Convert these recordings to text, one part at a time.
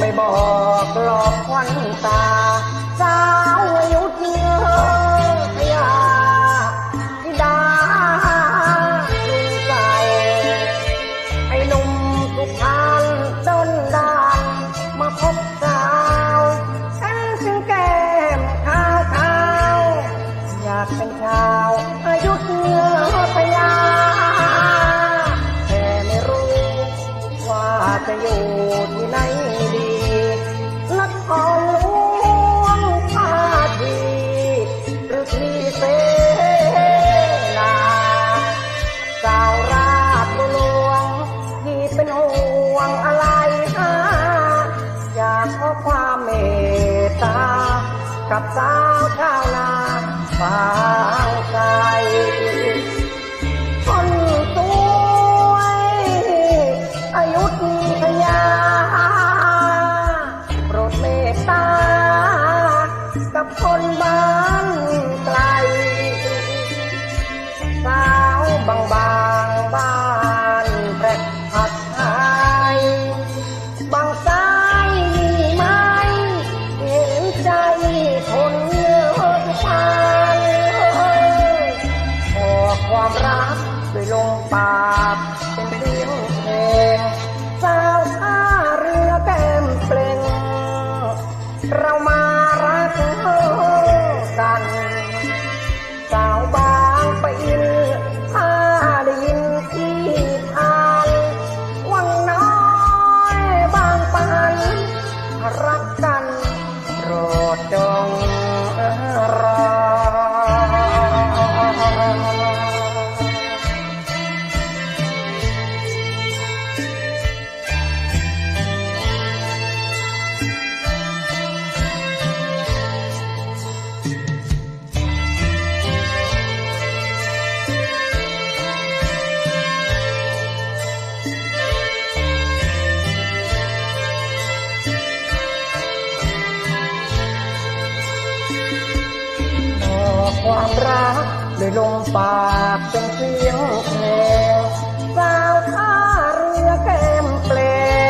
ไม่บอก กับสาวชาวนาฟ้าไกล อบรับด้วยลงปากเป็นเสียงเพลงสาวท่าเรือแต้มเปล่งเรามารักกัน สาวบางปอินข้าได้ยินที่ทานวังน้อยบางปันรักกันโรดจงรอ Thank you. ความรักด้วยลมปากเป็นเสียงเพลงสาวท่าเรือแก้มเปล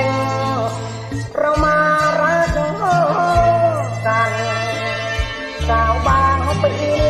งเรามารักกันสาวบางปี